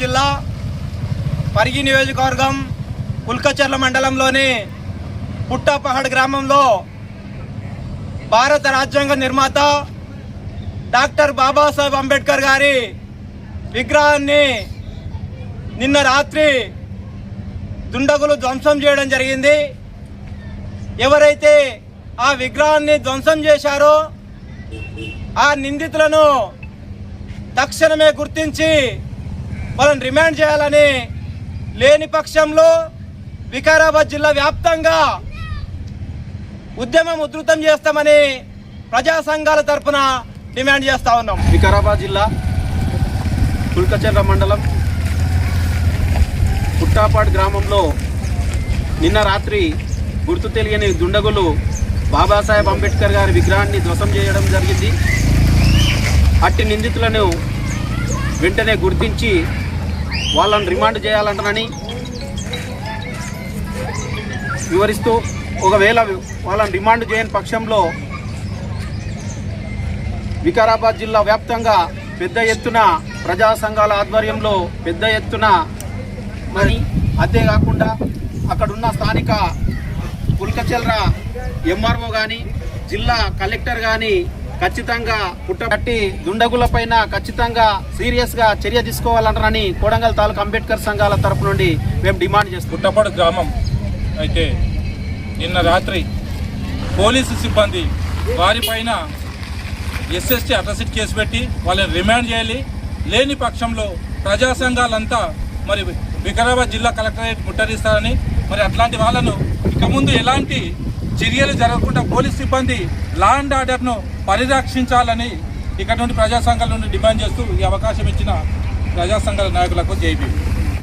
జిల్లా పరిగి నియోజకవర్గం కుల్కచర్ల మండలంలోని పుట్టపహడ్ గ్రామంలో భారత రాజ్యాంగ నిర్మాత డాక్టర్ బాబాసాహెబ్ అంబేద్కర్ గారి విగ్రహాన్ని నిన్న రాత్రి దుండగులు ధ్వంసం చేయడం జరిగింది. ఎవరైతే ఆ విగ్రహాన్ని ధ్వంసం చేశారో ఆ నిందితులను తక్షణమే గుర్తించి వాళ్ళని రిమాండ్ చేయాలని లేని పక్షంలో వికారాబాద్ జిల్లా వ్యాప్తంగా ఉద్యమం ఉధృతం చేస్తామని ప్రజా సంఘాల తరపున డిమాండ్ చేస్తా ఉన్నాం. వికారాబాద్ జిల్లా కుల్కచర్ల మండలం పుట్టాపాడు గ్రామంలో నిన్న రాత్రి గుర్తు తెలియని దుండగులు బాబాసాహెబ్ అంబేద్కర్ గారి విగ్రహాన్ని ధ్వసం చేయడం జరిగింది. అట్టి నిందితులను వెంటనే గుర్తించి వాళ్ళని రిమాండ్ చేయాలంటనని వివరిస్తూ ఒకవేళ వాళ్ళని రిమాండ్ చేయని పక్షంలో వికారాబాద్ జిల్లా వ్యాప్తంగా పెద్ద ఎత్తున ప్రజా సంఘాల ఆధ్వర్యంలో పెద్ద ఎత్తున మరి అంతేకాకుండా అక్కడున్న స్థానిక పుల్కచెల్ర ఎంఆర్ఓ కానీ జిల్లా కలెక్టర్ కానీ ఖచ్చితంగా పుట్టబట్టి దుండగుల పైన ఖచ్చితంగా సీరియస్గా చర్య తీసుకోవాలంటారని కోడంగల్ తాలూకా అంబేద్కర్ సంఘాల తరపు నుండి మేము డిమాండ్ చేస్తాం పుట్టపాడు గ్రామం అయితే నిన్న రాత్రి పోలీసు సిబ్బంది వారిపైన ఎస్ఎస్టీ అట్రసిటీ కేసు పెట్టి వాళ్ళని రిమాండ్ చేయాలి. లేని పక్షంలో ప్రజా సంఘాలంతా మరి వికారాబాద్ జిల్లా కలెక్టరేట్ ముట్టరిస్తారని మరి అట్లాంటి వాళ్ళను ఇక ముందు ఎలాంటి చర్యలు జరగకుండా పోలీస్ సిబ్బంది లా అండ్ ఆర్డర్ను పరిరక్షించాలని ఇక్కడ నుండి ప్రజా సంఘాల నుండి డిమాండ్ చేస్తూ ఈ అవకాశం ఇచ్చిన ప్రజా సంఘాల నాయకులకు జైబీ